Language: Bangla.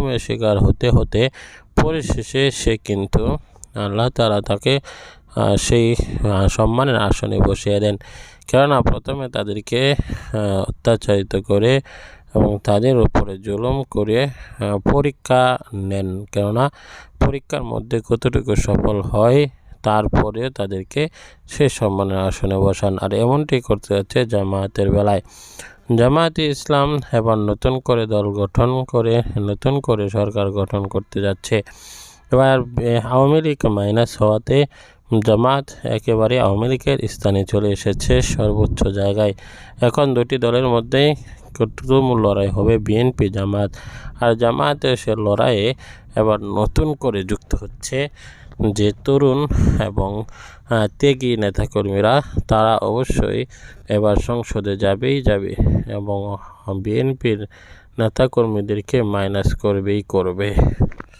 জুলুমের শিকার হতে হতে পরিশেষে সে কিন্তু আল্লাহ তারা তাকে সেই সম্মানের আসনে বসিয়ে দেন। কেননা প্রথমে তাদেরকে অত্যাচারিত করে এবং তাদের উপরে জুলুম করে পরীক্ষা নেন। কেননা পরীক্ষার মধ্যে কতটুকু সফল হয় তারপরে তাদেরকে সে সম্মানের আসনে বসান। আর এমনটি করতে যাচ্ছে জামায়াতের বেলায়। জামায়াতে ইসলাম এবার নতুন করে দল গঠন করে নতুন করে সরকার গঠন করতে যাচ্ছে। এবার আওয়ামী লীগ মাইনাস হওয়াতে জামাত একেবারে আওয়ামী লীগের স্থানে চলে এসেছে সর্বোচ্চ জায়গায়। এখন দুটি দলের মধ্যেই তুমুল লড়াই হবে? বিএনপি জামাত আর জামায়াতের সে লড়াইয়ে এবার নতুন করে যুক্ত হচ্ছে যে তরুণ এবং ত্যাগী নেতাকর্মীরা। তারা অবশ্যই এবার সংসদে যাবেই যাবে এবং বিএনপির নেতাকর্মীদেরকে মাইনাস করবেই করবে।